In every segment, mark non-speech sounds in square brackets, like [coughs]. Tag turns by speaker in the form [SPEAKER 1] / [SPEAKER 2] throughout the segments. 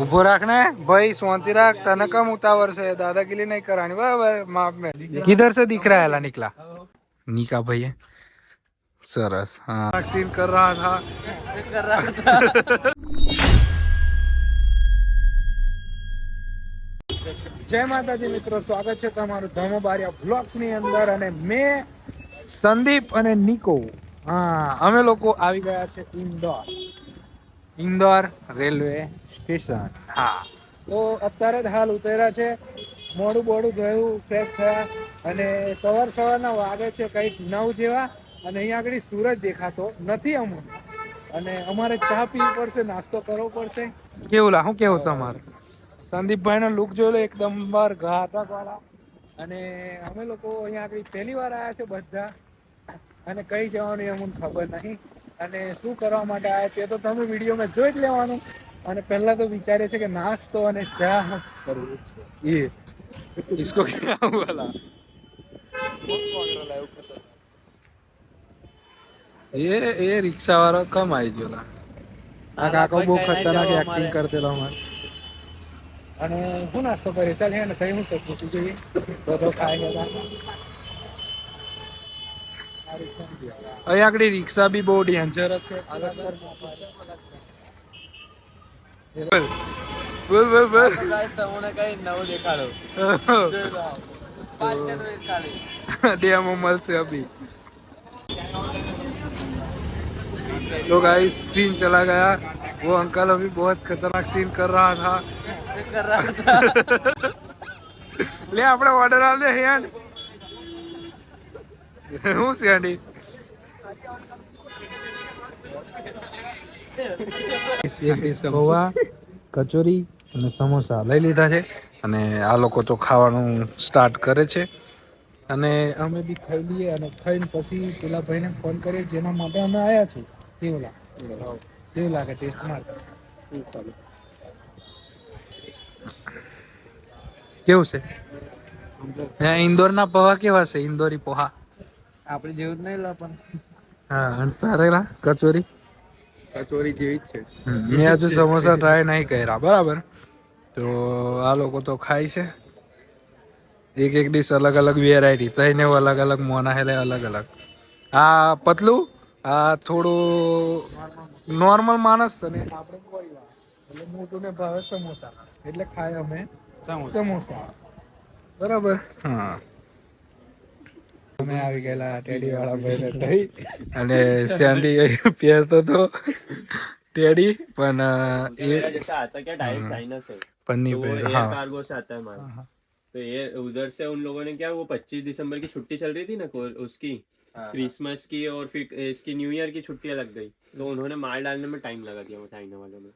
[SPEAKER 1] ઊભો રાખ ને. ભાઈ, શાંતિ રાખ. તને કમ ઉતાવળ છે? દાદાગીરી નહીં કરવાની. બરાબર? માફ મે કિધર સે દિખ રહા નીકળા નીકા ભાઈ સરસ. હા. સીન કર રહા થા. કર રહા જય માતાજી મિત્રો, સ્વાગત છે તમારું ધર્મબારિયા બ્લોગ્સની અંદર અને મે સંદીપ અને નિકો. હા, અમે લોકો આવી ગયા છે ઇન્દોર. Indore railway station. હા. તો અત્યારે જ હાલ ઉતર્યા છે. મોડું બોડું ગયું ફ્રેશ થયા. અને સવાર સવારના વાગે છે કંઈક નવ જેવા. અને અહીંયા આગળ સૂરજ દેખાતો નથી અમુક. અને અમારે ચા પીવી પડશે નાસ્તો કરવો પડશે. કેવું લા શું કેવું તમારે? સંદીપભાઈનો લુક જોયેલો એકદમ બાર ઘાતક વાળા. અને અમે લોકો અહીંયા આગળ પહેલી વાર આવ્યા છે બધા. અને કઈ જવાનું એ અમને ખબર નહીં. અને શું કરવા માટે આવે તે તો તમે વિડીયોમાં જોઈ જ લેવાનું. અને પહેલા તો વિચારે છે કે નાસ્તો અને ચા કરવું છે. એ. ઇસકો કે વાલા? એ એ રિક્ષા વાળો કમ આવી ગયો આ કાકો બહુ ખતરનાક એક્ટિંગ કરતેલો અમારે. અને શું નાસ્તો કરે ચાલ હે ને કઈ હું શકું છું. જોઈએ. બધો ખાઈ ગયા અહીં આગળ રિક્ષા બી બહુ ડેન્જર છે બોલ બોલ બોલ બોલ
[SPEAKER 2] ગાઈસ તમને કઈ નવું દેખાડો પાંચ ચાર મિનિટ ખાલી [laughs]
[SPEAKER 1] डेमो મળશે અભી तो गाइस सीन चला गया वो अंकल अभी बहुत खतरनाक सीन कर रहा था
[SPEAKER 2] શું કર રહા હતા
[SPEAKER 1] લે આપણે ઓર્ડર આલ દે હેન્ડ હું સેન્ડી પૌવા કચોરી અને સમોસા લઈ લીધા છે. અને આ લોકો તો ખાવાનું સ્ટાર્ટ કરે છે. અને અમે બી ખાઈ લઈએ અને ખાઈને પછી પેલા ભાઈને ફોન કરીએ જેના માટે અમે આવ્યા છીએ. કેવું લાગે? કેવું લાગે ટેસ્ટ માટે કેવું છે? હા ઇન્દોરના પૌવા કેવા છે? ઇન્દોરી પોહા
[SPEAKER 2] આપણે જેવું જ નહીં લા પણ.
[SPEAKER 1] હા અને તારેલા કચોરી?
[SPEAKER 2] કચોરી જેવી જ છે.
[SPEAKER 1] મેં હજુ સમોસા ટ્રાય નહીં કર્યા બરાબર? તો આ લોકો તો ખાય છે. એક એક ડીશ અલગ અલગ વેરાયટી તઈને અલગ અલગ મોના હેલે અલગ અલગ. આ પતલું આ થોડું નોર્મલ માણસ છે ને આપણે પરિવાર એટલે મોટું ને ભાવે સમોસા એટલે ખાય અમે સમોસા. બરાબર? હા. અમે આવી ગયેલા ટેડી વાળા ભાઈને લઈ અને સેન્ડી પહેરતો તો ટેડી પણ અ, એ
[SPEAKER 3] जैसा आता क्या डायरेक्ट चाइना से
[SPEAKER 1] પણ
[SPEAKER 3] तो
[SPEAKER 1] નહીં
[SPEAKER 3] वो
[SPEAKER 1] પહેર
[SPEAKER 3] एयर
[SPEAKER 1] હા
[SPEAKER 3] कार्गो से आता है माल
[SPEAKER 1] हाँ, हाँ।
[SPEAKER 3] तो ये उधर से उन लोगों ने क्या वो 25 दिसंबर की छुट्टी चल रही थी ना को- उसकी क्रिसमस की और फिर इसकी न्यू ईयर की छुट्टियां लग गई तो उन्होंने माल डालने में टाइम लगा दिया वो चाइना वालों ने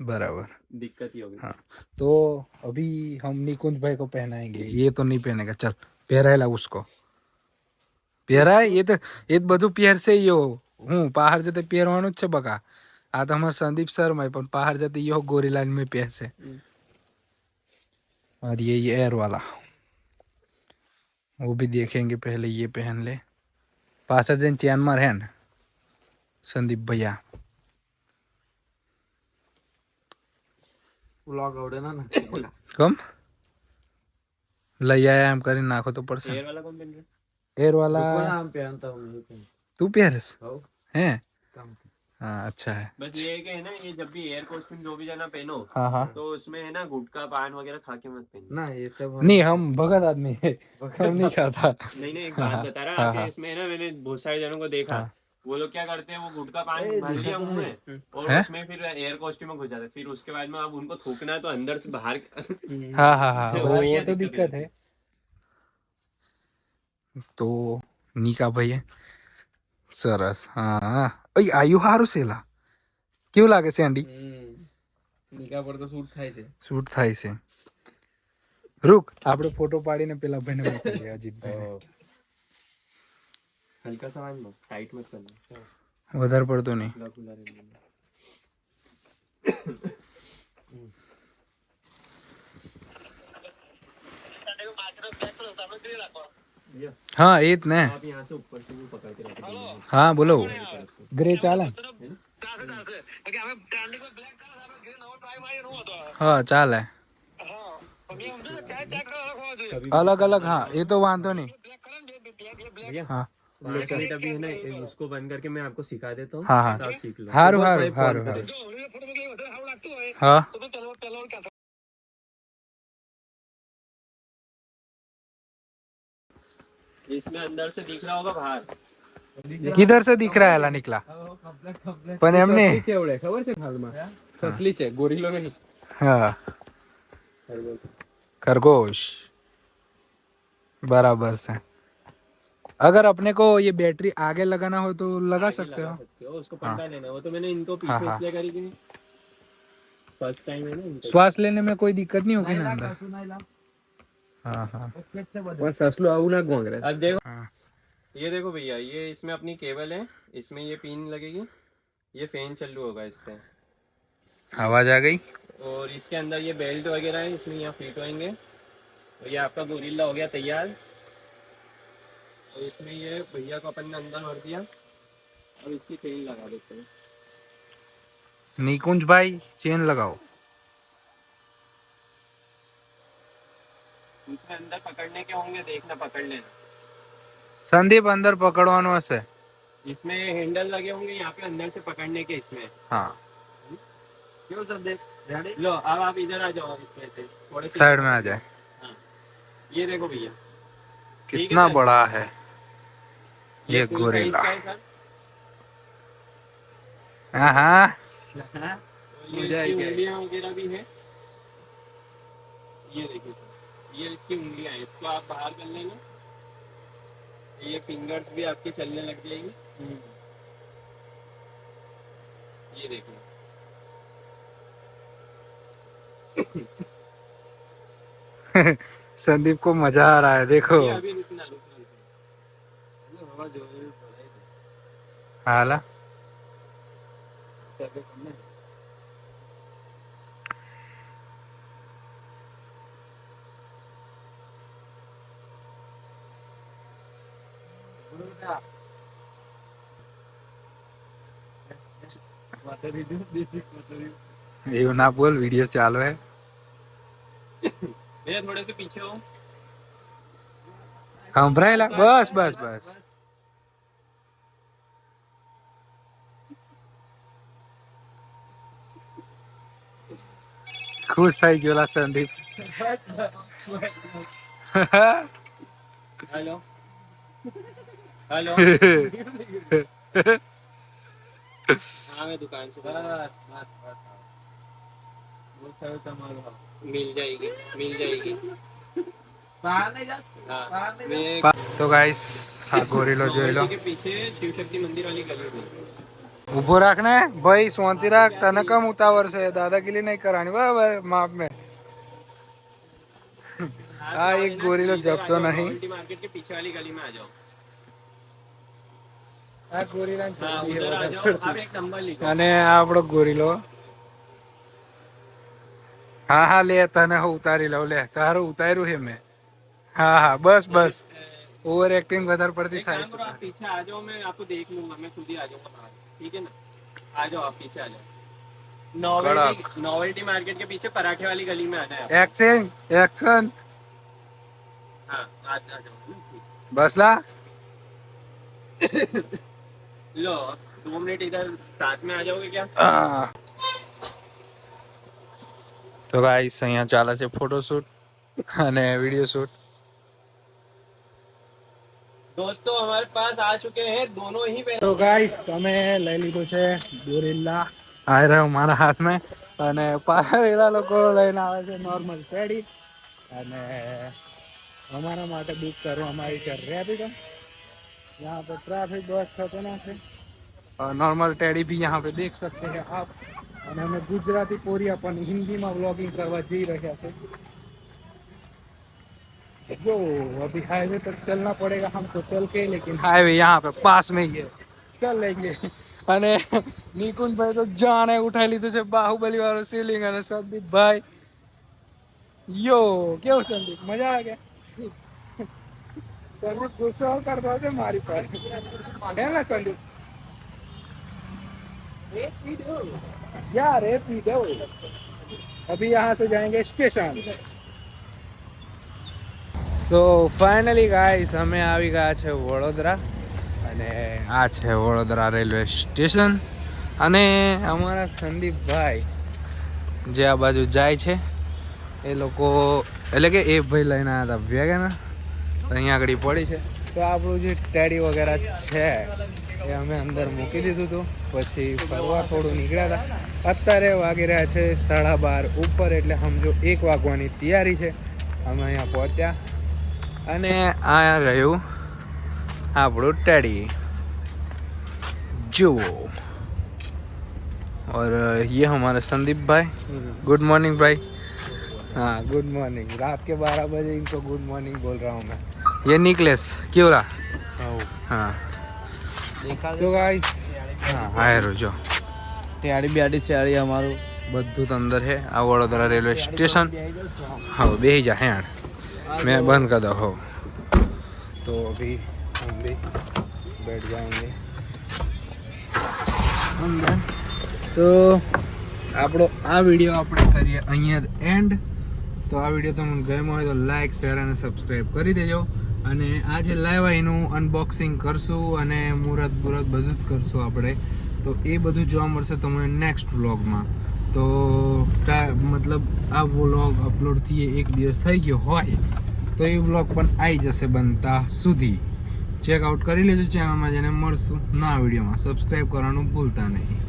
[SPEAKER 1] बराबर
[SPEAKER 3] दिक्कत ही हो गई
[SPEAKER 1] हाँ तो अभी हम निकुंज भाई को पहनाएंगे ये तो नहीं पहनेगा चल પહેરાયેલા उसको પહેરાય એ તો એ જ બધું પહેરશે યો હું પહાડ જતે પહેરવાનું જ છે બકા આ તો અમારે સંદીપ શર્મા પણ પહાડ જતે યો गोरीलाल में પહેરશે और ये ये एयर वाला वो भी देखेंगे पहले ये पहन ले पासा दिन चैन मार है ना संदीप भैया
[SPEAKER 2] વ્લોગ આવડે ના
[SPEAKER 1] કમ લઈ આયા એમ કરીને નાખો તો પડશે
[SPEAKER 3] घेर वाला।
[SPEAKER 2] हम पहनता हूँ
[SPEAKER 1] तू
[SPEAKER 2] पहनस?
[SPEAKER 1] है। हाँ? अच्छा है।
[SPEAKER 3] बस ये है है ना ये जब भी एयर कॉस्ट्यूम जो भी जाना पहनो
[SPEAKER 1] हाँ हाँ।
[SPEAKER 3] तो उसमें है ना गुटका पान वगैरह खा के मत पहनो।
[SPEAKER 2] ना ये सब
[SPEAKER 1] नहीं हम भगत आदमी है। हम नहीं खाता।
[SPEAKER 3] नहीं नहीं एक हाँ, बात हाँ। बता रहा
[SPEAKER 1] हाँ, आपके
[SPEAKER 3] इसमें है ना मैंने बहुत सारे जनों को देखा वो लोग क्या करते हैं वो गुटका पान भर लिया मुँह में और उसमें फिर एयर कॉस्ट्यूम में घुस जाते फिर उसके बाद में अब उनको थूकना है तो अंदर से बाहर
[SPEAKER 1] हाँ हाँ हाँ। [laughs] वो तो
[SPEAKER 3] दिक्कत
[SPEAKER 1] है। તો નીકા ભાઈએ સરસ. હા. અય આયુ સારું છે લા કેવું લાગે છે આંડી
[SPEAKER 2] નીકા પર તો શૂટ થાય છે.
[SPEAKER 1] શૂટ થાય છે. રૂક આપણે ફોટો પાડીને પેલા ભાઈને મોકલીએ અજીતભાઈ
[SPEAKER 3] હલકા સમાજ ટાઈટ મત કરના.
[SPEAKER 1] વધારે પડતો નહીં. આપણે हाँ एक ने
[SPEAKER 3] आप यहाँ से ऊपर से भी पकड़ के रखते
[SPEAKER 1] हाँ बोलो। ग्रे चाल है। हाँ। चाल है। अलग अलग हाँ
[SPEAKER 3] ये
[SPEAKER 1] तो
[SPEAKER 3] वहाँ तो नहीं हाँ उसको बंद करके मैं आपको सिखा देता हूँ
[SPEAKER 1] हाँ हाँ।
[SPEAKER 3] तो
[SPEAKER 1] हारू हारू हारू
[SPEAKER 3] हारू।
[SPEAKER 1] हाँ।
[SPEAKER 3] इसमें अंदर से दिख रहा होगा बाहर
[SPEAKER 1] કિધર સે દીખ રહા હેલા નીકળા પણ એમને
[SPEAKER 2] સસલી છે એવડે ખબર છે હાલમાં સસલી છે ગોરીલો નહીં
[SPEAKER 1] હા खरगोश बराबर से अगर अपने को ये बैटरी आगे लगाना हो तो लगा सकते हो
[SPEAKER 3] लगा सकते हो उसको पता लेना वो तो मैंने इनको
[SPEAKER 1] हाँ,
[SPEAKER 3] पीछे
[SPEAKER 1] हाँ।
[SPEAKER 3] इसलिए करी थी फर्स्ट टाइम है ना इनको
[SPEAKER 1] श्वास लेने में कोई दिक्कत नहीं होगी ना अंदर हाँ, हाँ।
[SPEAKER 2] ससलो आऊ ना घोंग
[SPEAKER 3] अब देखो
[SPEAKER 1] हाँ।
[SPEAKER 3] ये देखो भैया ये इसमें अपनी केबल है इसमें ये पिन लगेगी ये फ़ैन चालू होगा इससे।
[SPEAKER 1] आवाज़ आ गई?
[SPEAKER 3] और इसके अंदर ये बेल्ट वगैरह है इसमें यहाँ फिट होएँगे। और ये आपका गोरिल्ला हो गया तैयार। और इसमें ये भैया को अपन ने अंदर भर दिया। और इसकी चेन लगा देते हैं।
[SPEAKER 1] निकुंज भाई चेन लगाओ।
[SPEAKER 3] अंदर पकड़ने के होंगे देखना पकड़ लेना।
[SPEAKER 1] संदीप अंदर पकड़वानो हसे
[SPEAKER 3] इसमें हैंडल लगे होंगे यहाँ पे अंदर से पकड़ने के इसमें।
[SPEAKER 1] हाँ।
[SPEAKER 3] क्यों सब देख लो अब आप इधर आ जाओ इसमें से। थोड़े
[SPEAKER 1] साइड में आ जाए।
[SPEAKER 3] हाँ। ये देखो भैया।
[SPEAKER 1] कितना
[SPEAKER 3] सर।
[SPEAKER 1] बड़ा है। ये।
[SPEAKER 3] का हाँ
[SPEAKER 1] हाँ
[SPEAKER 2] क्या?
[SPEAKER 3] उंगलियाँ वगैरह भी है। ये देखिए। ये इसकी उंगलियाँ हैं इसको आप बाहर कर लेना। ये फिंगर्स भी आपकी चलने लग जाएगी। ये देखो [coughs]
[SPEAKER 1] संदीप को मज़ा आ रहा है देखो।
[SPEAKER 3] ये अभी रुकना रुकना रुकना। हवा जो है
[SPEAKER 1] हाला। એવું ના બોલ વીડિયો ચાલુ હે.
[SPEAKER 3] મેરે થોડે તો પીછે હો
[SPEAKER 1] સંભળાયેલા? બસ બસ બસ. ખુશ થઈ ગયો સંદીપ. [laughs] [laughs]
[SPEAKER 3] હેલો हेलो हाँ मैं दुकान से
[SPEAKER 2] બસ બસ બસ બહુ થયું તમારું હા.
[SPEAKER 3] मिल जाएगी मिल जाएगी
[SPEAKER 2] બહાર નહીં જાત
[SPEAKER 3] हाँ
[SPEAKER 2] બહાર નહીં
[SPEAKER 3] मैं
[SPEAKER 1] તો ગાઈસ આ ગોરીલો જોઈ લો
[SPEAKER 3] के पीछे शिव शक्ति मंदिर वाली गली में
[SPEAKER 1] ઉભો રાખ ને ભાઈ શાંતિ રાખ તને કમ ઉતાવળ છે દાદાગીરી નહીં કરવાની બરાબર માપ में हाँ, एक गोरिल्ला जब तो नहीं।
[SPEAKER 3] मार्केट के पीछे वाली गली में आ जाओ
[SPEAKER 1] આ ગોરીલા અને આ આપણો ગોરીલો હા હા લે તને હું ઉતારી લઉં લે તારું ઉતાર્યું છે મેં હા હા બસ બસ ઓવર એક્ટિંગ વધારે પડતી
[SPEAKER 3] एक
[SPEAKER 1] થાય
[SPEAKER 3] काम करो आप
[SPEAKER 1] છે
[SPEAKER 3] पीछे आ जाओ मैं आपको देख लूंगा मैं खुद ही आ जाऊंगा बाहर ठीक है ना आ जाओ आप पीछे आ जाओ नोवेल्टी नोवेल्टी मार्केट के पीछे पराठे वाली गली में आना है आप।
[SPEAKER 1] એક્શન એક્શન
[SPEAKER 3] हाँ आ, आ जाओ ठीक।
[SPEAKER 1] બસલા
[SPEAKER 3] लो दो मिनट इधर साथ में आ जाओगे क्या
[SPEAKER 1] આ. તો ગાઈસ અહીંયા ચાલે છે ફોટોશૂટ અને વિડીયો શૂટ
[SPEAKER 3] दोस्तों हमारे पास आ चुके हैं दोनों ही पे
[SPEAKER 1] તો ગાઈસ તમે લઈ લીધું છે ગોરિલ્લા આ રહ્યો મારા હાથમાં અને પારેલા લોકો લઈને આવે છે નોર્મલ પેડી અને हमारा માટે બુક કરવામાં આવી છે રેપિડો यहाँ पे ट्रैफिक बहुत खतरनाक है और नॉर्मल टेडी भी यहाँ पे देख सकते हैं आप અને અમે ગુજરાતી પોરિયા પણ હિન્દીમાં વ્લોગિંગ કરવા જઈ રહ્યા છે जो अभी हाईवे तक चलना पड़ेगा हमको चल के लेकिन हाईवे यहाँ पे पास में ही है चल लेंगे અને નિકુંજભાઈ તો જાણે ઉઠાઈ લીધું છે બાહુબલી વાળું સીલિંગ અને સંદીપભાઈ યો કેવું સંદીપ મજા આવે સંદીપ ગુસ્સો કરતો છે મારી પાસે હે ને સંદીપ યાર એ પી દો अभी यहाँ से जाएंगे स्टेशन સો ફાઇનલી ગાઈસ અમે આવી ગયા છે વડોદરા અને આ છે વડોદરા રેલવે સ્ટેશન અને અમારા સંદીપભાઈ જે આ બાજુ જાય છે એ લોકો એટલે કે એ ભાઈ લઈને આવ્યા હતા વેગેના તો અહીંયા આગળ પડી છે તો આપણું જે ટેડી વગેરે છે એ અમે અંદર મૂકી દીધું હતું પછી ફરવા થોડું નીકળ્યા હતા અત્યારે વાગી રહ્યા છે સાડા બાર ઉપર એટલે સમજો એક વાગવાની તૈયારી છે અમે અહીંયા પહોંચ્યા અને આ રહ્યું આપણું ટેડી જુઓ और ये हमारे संदीप भाई गुड मॉर्निंग भाई हाँ गुड मॉर्निंग रात के बारह बजे इनको गुड मॉर्निंग बोल रहा हूँ मैं ये निकलेस क्यों रहा हाँ તો ગાઈસ હા હાયરો જો
[SPEAKER 2] ટેડી બેડી શેડી અમારું
[SPEAKER 1] બધું તો અંદર है આ વડોદરા રેલવે स्टेशन हाँ बेही जा हैं मैं बंद कर दो हो तो अभी हम भी बैठ जाएंगे અંદર તો આપણો આ વિડીયો આપણે કરીએ અહીંયા એન્ડ તો આ વિડીયો તમને ગમ્યો હોય તો લાઈક શેર અને સબસ્ક્રાઈબ કરી દેજો અને આ જે લાઈવ એનું અનબોક્સિંગ કરશું અને મુહૂર્ત બુરત બધું જ કરશું આપણે. તો એ બધું જોવા મળશે તમને નેક્સ્ટ વ્લોગમાં તો મતલબ આ વ્લોગ અપલોડ થઈએ એક દિવસ થઈ ગયો હોય, તો એ વ્લોગ પણ આવી જશે બનતા સુધી. ચેકઆઉટ કરી લેજો ચેનલમાં જેને મળશું. ના વિડીયોમાં સબસ્ક્રાઈબ કરવાનું ભૂલતા નહીં.